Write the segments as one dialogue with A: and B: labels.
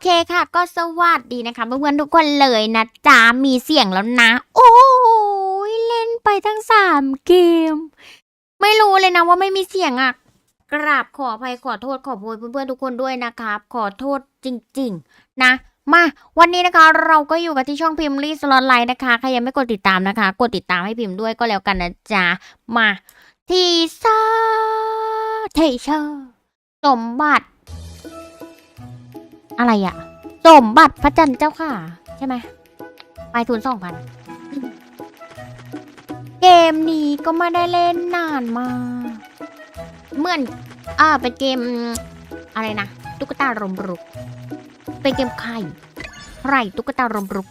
A: เคค่ะ ก็สวัสดีนะคะเพื่อนๆทุกคนเลยนะจ๊ะมีเสียงแล้วนะ โอ้ยเล่นไปทั้งสามเกม ไม่รู้เลยนะว่าไม่มีเสียงอะกราบขออภัยขอโทษขอโพยเพื่อนๆทุกคนด้วยนะครับ ขอโทษจริง ๆ นะมาวันนี้นะคะเราก็อยู่กันที่ช่องพิมพ์รีสลอตไลน์นะคะใครยังไม่กดติดตามนะคะ กดติดตามให้พิมพ์ด้วยก็แล้วกันนะจ๊ะมาทีซ่าเทเชอร์สมบัติ อะไรอะสมบัติพระจันทร์เจ้าค่ะ ใช่ไหมไปทุนสองพันเกมนี้ก็ไม่ได้เล่นนานมากเหมือนอ่าเป็นเกมอะไรนะตุ๊กตารมรุก เป็นเกมไข่ไข่ตุ๊กตารมรุก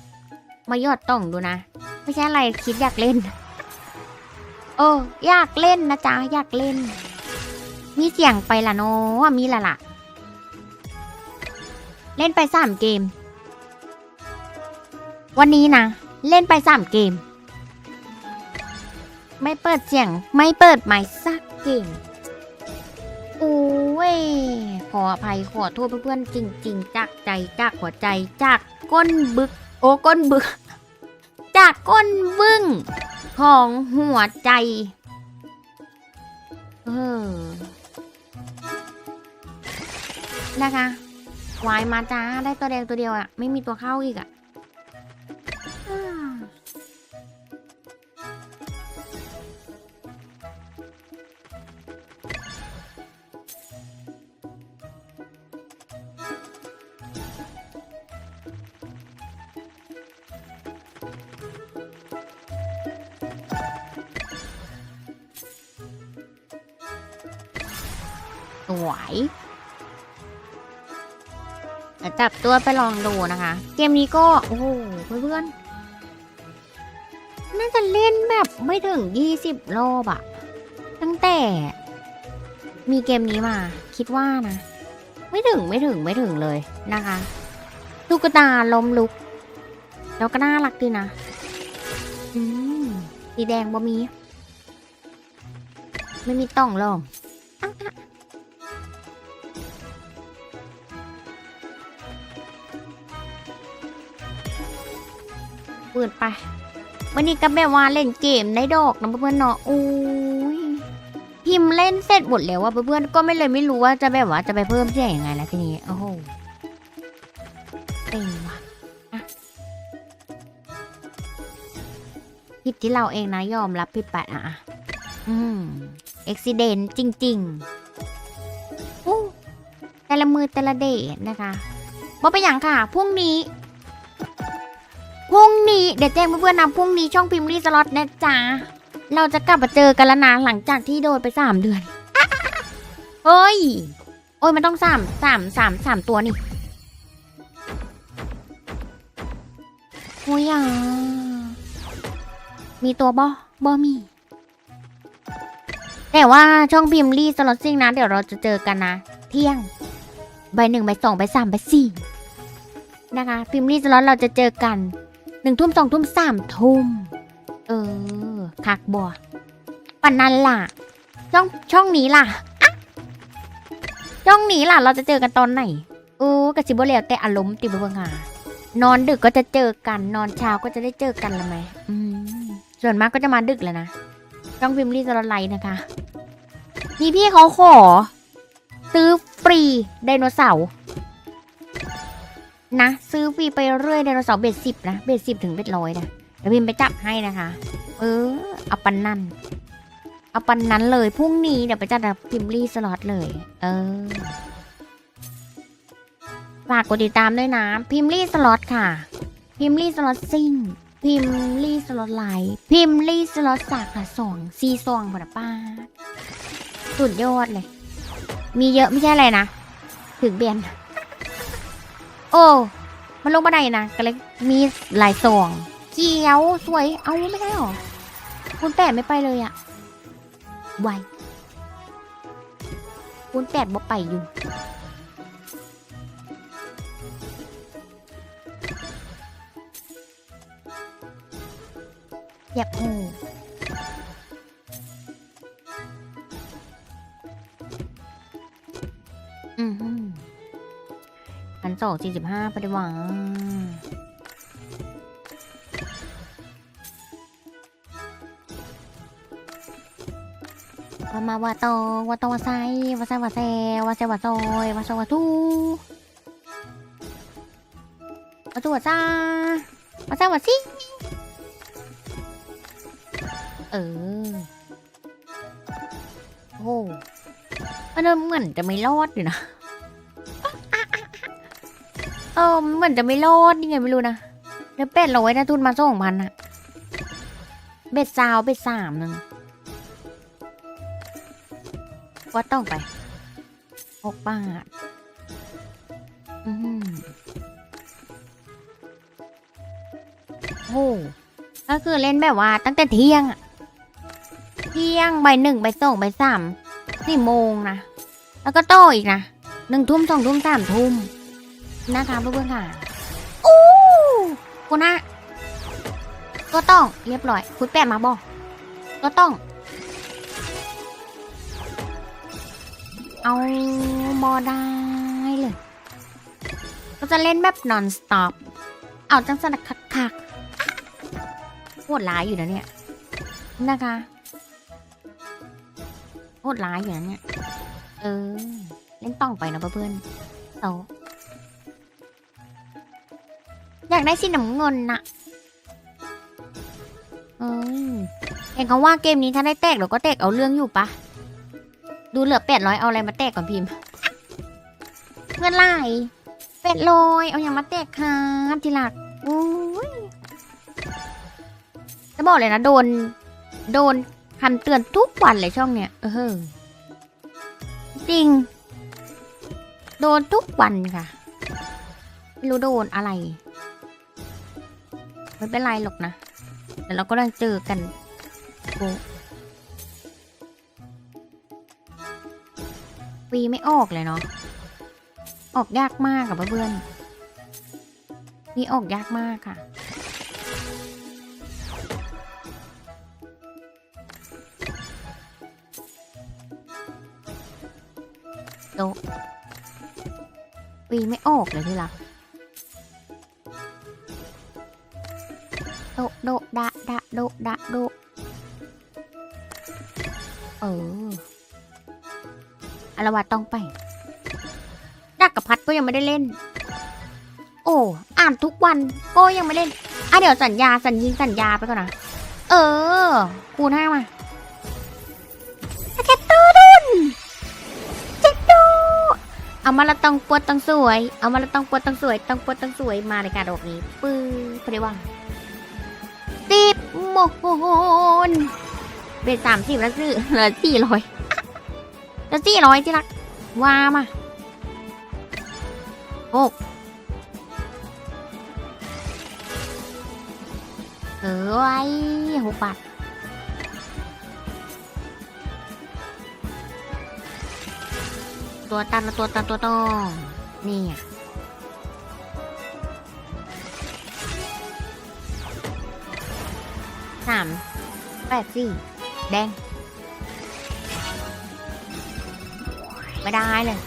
A: มายอดต้องดูนะ ไม่ใช่อะไรคิดอยากเล่นเอออยากเล่นนะจ๊ะอยากเล่น มีเสียงไปละเนาะมีละล่ะ เล่นไปสามเกม วันนี้นะ เล่นไปสามเกม ไม่เปิดเสียง ไม่เปิดไมค์สักเกมโอ้ยขออภัยขอโทษเพื่อนๆจริง ๆจากใจจากหัวใจจากก้นบึก โอ้ก้นบึก จากก้นบึ้งของหัวใจ เออนะคะ วายมาจ้าได้ตัวแดงตัวเดียวอะไม่มีตัวเข้าอีกอะอ่าสวยเดี๋ยว จับตัวไปลองดูนะคะ เกมนี้ก็ โอ้โหเพื่อนๆน่าจะเล่นแบบไม่ถึงยี่สิบรอบอะตั้งแต่ มีเกมนี้มา คิดว่านะ ไม่ถึงไม่ถึงไม่ถึงเลยนะคะตุ๊กตาล้มลุก แล้วก็น่ารักดีนะ อืมสีแดงบ่มี ไม่มีต้องลองอะ เปิดไปวันนี้ก็แบบว่าเล่นเกมได้ดอกนะเพื่อนๆเนาะอุ้ยพิมพ์เล่นเสร็จหมดแล้วว่าเพื่อนๆก็ไม่เลยไม่รู้ว่าจะแบบว่าจะไปเพิ่มเสียงยังไงแล้วทีนี้โอ้โหเต็งว่ะอะผิดที่เราเองนะยอมรับผิดไปอะอืมอุบิเหตุจริงๆอู้แต่ละมือแต่ละเดย์นะคะบ่เป็นอย่างค่ะพรุ่งนี้ พรุ่งนี้เดี๋ยวแจ้งเพื่อนๆนะพรุ่งนี้ช่องพิมพ์รีสล็อตนะจ๊ะเราจะกลับมาเจอกันแล้วนะหลังจากที่โดนไปสามเดือนเฮ้ย โอ้ยมันต้องสามสามสามสามตัวนี่โอ้ยอะมีตัวบอบอมี แต่ว่าช่องพิมพ์รีสล็อตซิ่งนะ เดี๋ยวเราจะเจอกันนะ เที่ยง ใบหนึ่งใบสองใบสามใบสี่นะคะ พิมพ์รีสล็อตเราจะเจอกัน หนึ่งทุ่มสองทุ่มสามทุ่ม เออคักบัวปันนั้นล่ะ ช่องช่องนี้ล่ะช่องนี้ล่ะ เราจะเจอกันตอนไหนเออกระสิบแล้วแต่อารมณ์ติบเบิงหานอนดึกก็จะเจอกัน นอนเช้าก็จะได้เจอกันละไหมอืมส่วนมากก็จะมาดึกแล้วนะช่องพิมพ์รีสลอตไลน์นะคะ มีพี่เขาขอ ซื้อฟรีไดโนเสาร์ นะ ซื้อฟรีไปเรื่อยไดโนเสาร์เบ็ดสิบนะ เบ็ดสิบถึงเบ็ดร้อยนะเดี๋ยวพิมไปจับให้นะคะ เออเอาปันนั่นเอาปันนั้นเลยพรุ่งนี้เดี๋ยวไปจัดกับพิมพ์รีสล็อตเลย เออฝากกดติดตามด้วยนะ พิมพ์รีสล็อตค่ะ พิมพ์รีสล็อตซิ่งพิมพ์รีสล็อตไลท์พิมพ์รีสล็อตสาขาสองซีซองบนป้าสุดยอดเลย มีเยอะไม่ใช่อะไรนะ ถึงเบียน โอ้ มันลงบันไดนะก็เลยมีหลายซองเขียวสวย เอาไม่ได้หรอ คุณแปดไม่ไปเลยอะไวคุณแปดบ่ไปอยู่ อยากโห สองสี่สิบห้าไปดีกว่าว่ามาว่าตองว่าตองว่าไซว่าไซว่าแซว่าแซว่าซอยว่าซอว่าทูว่าทูว่าซาว่าซาว่าซิเออโอ้มันเหมือนจะไม่รอดอยู่นะ ออมันเหมือนจะไม่รอดยังไงไม่รู้นะเดี๋ยวเป็ดร้อยนะทุนมาสองพันอะเบ็ดซาวเบ็ดสามหนึ่งว่าต้องไปหกบาทอืมโอ้ก็คือเล่นแบบว่า ตั้งแต่เที่ยงอะเที่ยงใบหนึ่งใบสองใบสามสี่โมงนะ แล้วก็โตอีกนะหนึ่งทุ่มสองทุ่มสามทุ่ม นะคะเพื่อนๆค่ะอู้กูนะก็ต้องเรียบร้อย คุณแปะมาบอกก็ต้อง เอาบอได้เลย ก็จะเล่นแบบ non stop เอาจังสนักคักๆโหดร้ายอยู่นะเนี่ยนะคะโหดร้ายอยู่นะเนี่ยเออ เล่นต้องไปนะเพื่อนๆโตอากได้สีน้ำเงินน่ะเอ้ยเห็นเขาว่าเกมนี้ถ้าได้แตกเดี๋ยวก็แตกเอาเรื่องอยู่ปะ ดูเหลือแปดร้อยเอาอะไรมาแตกก่อนพิมพ์ เงินไหลแปดร้อยเอาอย่างมาแตกครับทีหลักโอ้ยจะบอกเลยนะโดน โดนคำเตือนทุกวันเลยช่องเนี้ย เออจริง โดนทุกวันค่ะ ไม่รู้โดนอะไร ไม่เป็นไรหรอกนะเดี๋ยวเราก็ต้องเจอกันปีไม่ออกเลยเนาะออกยากมากกับเพื่อนๆนี่ออกยากมากค่ะโตะปีไม่ออกเลยที่รัก ดะโดะดะดะโดดะโดเอออารวาต้องไปดักกับพัดก็ยังไม่ได้เล่น โอ้อ่านทุกวันก็ยังไม่เล่นอะเดี๋ยวสัญญาสัญญิงสัญญาไปก่อนนะเออ คูณห้ามาเจ็ดตัวดุนเจ็ดตัวเอามาละต้องปวดต้องสวย เอามาละต้องปวดต้องสวย ต้องปวดต้องสวยมาในการดอกนี้ปื้อพอดีว่า สิบโมนเป็นสามสิบแล้วซื้อเหลือสี่ร้อยแล้วสี่ร้อยที่รักว่ามาหกเออไว้หกบาทตัวตันตัวตันตัวตองนี่ามแปดสี่แดง ไม่ได้เลย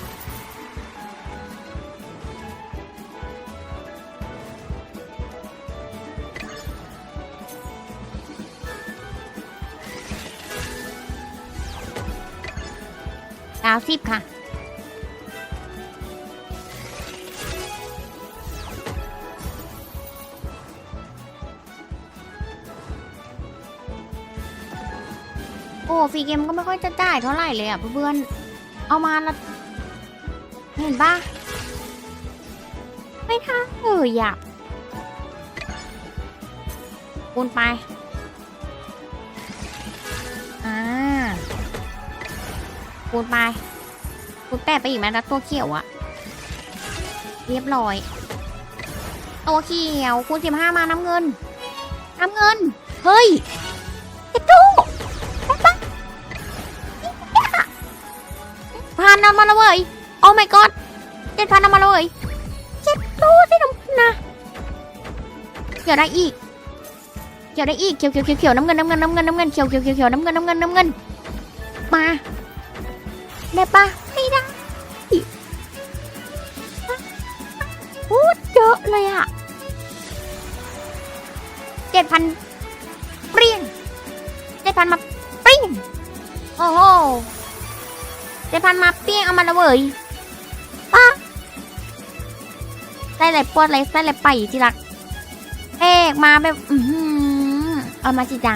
A: เก้าสิบค่ะ โอ้ฟรีเกมก็ไม่ค่อยจะจ่ายเท่าไหร่เลยอะเพื่อนๆเอามาละเห็นปะไม่ท่าเอออยากคูณไป อ่าคูณไปคูณแปดไปอีกไหมแล้วตัวเขียวอะเรียบร้อย ตัวเขียวคูณสิบห้ามาน้ำเงิน น้ำเงิน เฮ้ยเจ็ดตู้พั นนำมาและเว้ยโอ้ my god เจ็ดพันนำมาและเว้ยเจ็ดตู้สิน้ำนะเขียวได้อีกเขียวได้อีกเขียวเขียวเขียวเขียวน้ำเงินน้ำเงินน้ำเงินน้ำเงินเขียวเขียวเขียวเขียวน้ำเงินน้ำเงินน้ำเงินมาได้ปะไม่ได้อะเลยอะเจ็ดพันเปรี้ยงเจ็ดพันมาเปรี้ยงโอ้โห เจ็ดพันมาเปี้ยงเอามาละเว้ยป้าได้เลยปวดเลยได้เลยไปที่รักเอกมาแบบอือหือเอามาสิจ้า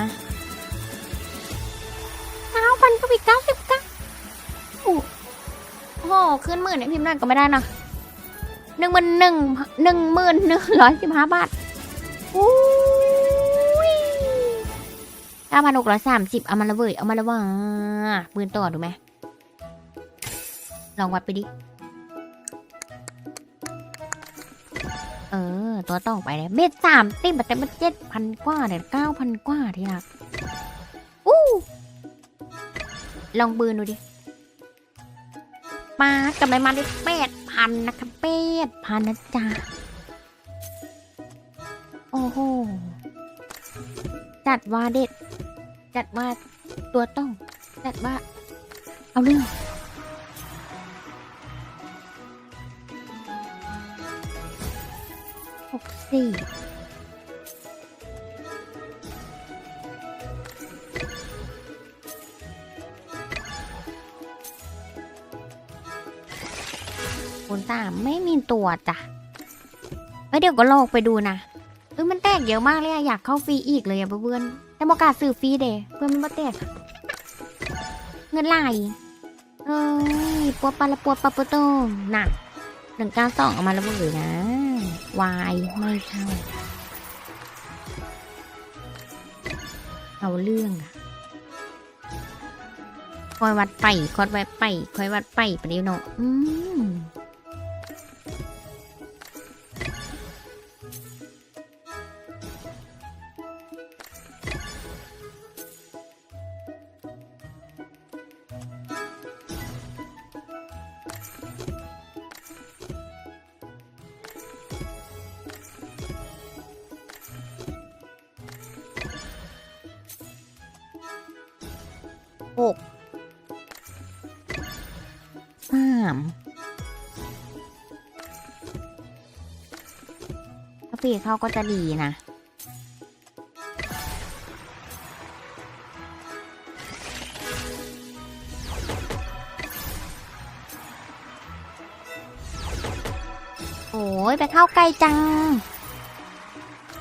A: เก้าพันก็ไปเก้าสิบเก้าโอ้โหขึ้นหมื่นเนี่ยพิมพ์นั่นก็ไม่ได้นะหนึ่งหมื่นหนึ่งหนึ่งหมื่นหนึ่งร้อยสิบห้าบาทอุ้ยเก้าพันหกร้อยสามสิบเอามาละเว้ยเอามาละว่าปืนต่อดูไหม ลองวัดไปดิ เออ ตัวต้องไปเลยเม็ดสามติบแต่มันเจ็ดพันกว่าเนี่ยเก้าพันกว่าที่รักอู้ลองบืนดูดิ มากับไรมาได้แปดพันนะคะแปดพันนะจ๊ะ โอ้โห จัดว่าเด็ด จัดว่าตัวต้อง จัดว่า เอาเรื่อง สี่คูณสาไม่มีตัวจ้ะเอ้เดี๋ยวก็ลองไปดูนะเอ้ยมันแตกเยอะมากเลยอะอยากเข้าฟรีอีกเลยอะเพื่อนแต่บอกล้าซื้อฟรีเดเพื่อนมันมาแตก เงินไหลเอ้ยปัวปลาละปัวปลาปัวโต้งน่ะหนึ่งเก้าสองเอามาแล้วเบื่อนะ วายไม่เข้า เอาเรื่องอะคอยวัดไปคอยวัดไปคอยวัดไปประเดี๋ยวเนาะอืม ถ้าฟีเข้าก็จะดีนะ โอ้ยไปเข้าใกล้จัง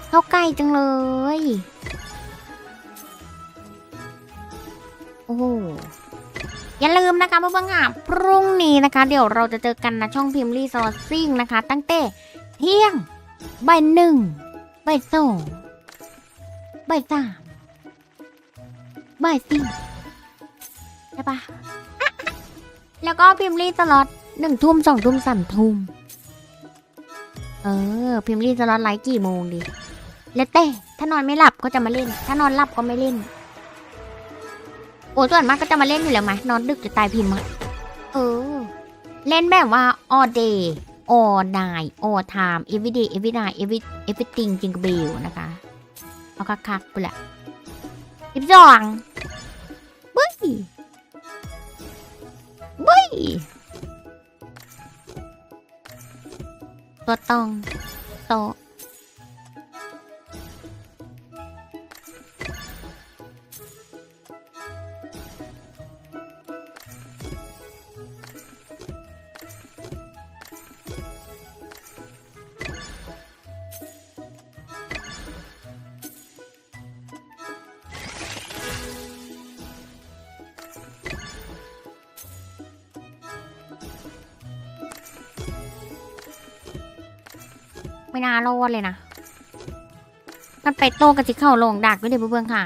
A: เข้าใกล้จังเลย โอ้ อย่าลืมนะคะเพื่อนๆค่ะพรุ่งนี้นะคะ เดี๋ยวเราจะเจอกันนะช่องพิมพ์รีซอร์ซิ่งนะคะ ตั้งแต่เที่ยงบ่ายหนึ่งบ่ายสองบ่ายสามบ่ายสี่ใช่ปะแล้วก็พิมพ์รีตลอดหนึ่งทุ่มสองทุ่มสามทุ่มเออ พิมพ์รีตลอดไลฟ์กี่โมงดี แล้วแต่ถ้านอนไม่หลับก็จะมาเล่น ถ้านอนหลับก็ไม่เล่น โอ้ส่วนมากก็จะมาเล่นอยู่แล้วไหมนอนดึกจะตายพิมพ์อะเออ เล่นแบบว่า all day all night all time every day every night every everything จริงกับเบลนะคะ เอาคักๆไปละสิบสองบุ้ยบุ้ยตัวตองโต ไม่น่ารอดเลยนะมันไปโตกับสิเข้าลงดักด้วยเดี๋ยวเพื่อนค่ะ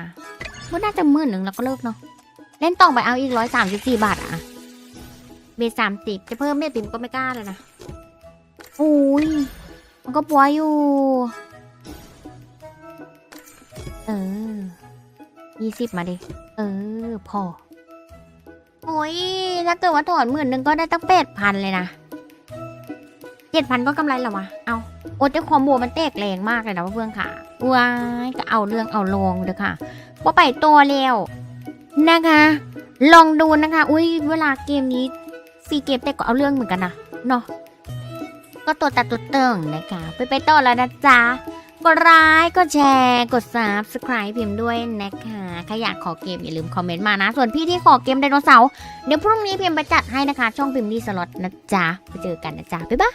A: มันน่าจะมื่นหนึ่งแล้วก็เลิกเนาะเล่นต่องไปเอาอีกร้อยสามสิบสี่บาทอะเบสสามสิบจะเพิ่มเม็ดปิมก็ไม่กล้าเลยนะอุ้ยมันก็ปัวอยู่ เออยี่สิบมาดิ เออ พอ โอ้ย ถ้าเกิดว่าถอนหมื่นหนึ่งก็ได้ตั้งแปดพันเลยนะเจ็ดพันก็กำไรแล้ววะ เอา โอ้เจ้าคอมโบมันแตกแรงมากเลยนะเพื่อนค่ะว้ายก็เอาเรื่องเอาลงเด้อค่ะพอไปตัวแล้วนะคะ ลองดูนะคะ อุ้ยเวลาเกมนี้ฟรีเกมแต่ก็เอาเรื่องเหมือนกันนะเนาะก็ตัวตัดตัวเติ่งนะคะไปไปต่อแล้วนะจ๊ะกดไลค์กดแชร์กด subscribe พิมพ์ด้วยนะคะใครอยากขอเกมอย่าลืมคอมเมนต์มานะ ส่วนพี่ที่ขอเกมไดโนเสาร์เดี๋ยวพรุ่งนี้พิมพ์ไปจัดให้นะคะ ช่องพิมพ์ดีสล็อตนะจ๊ะไปเจอกันนะจ๊ะบ๊ายบาย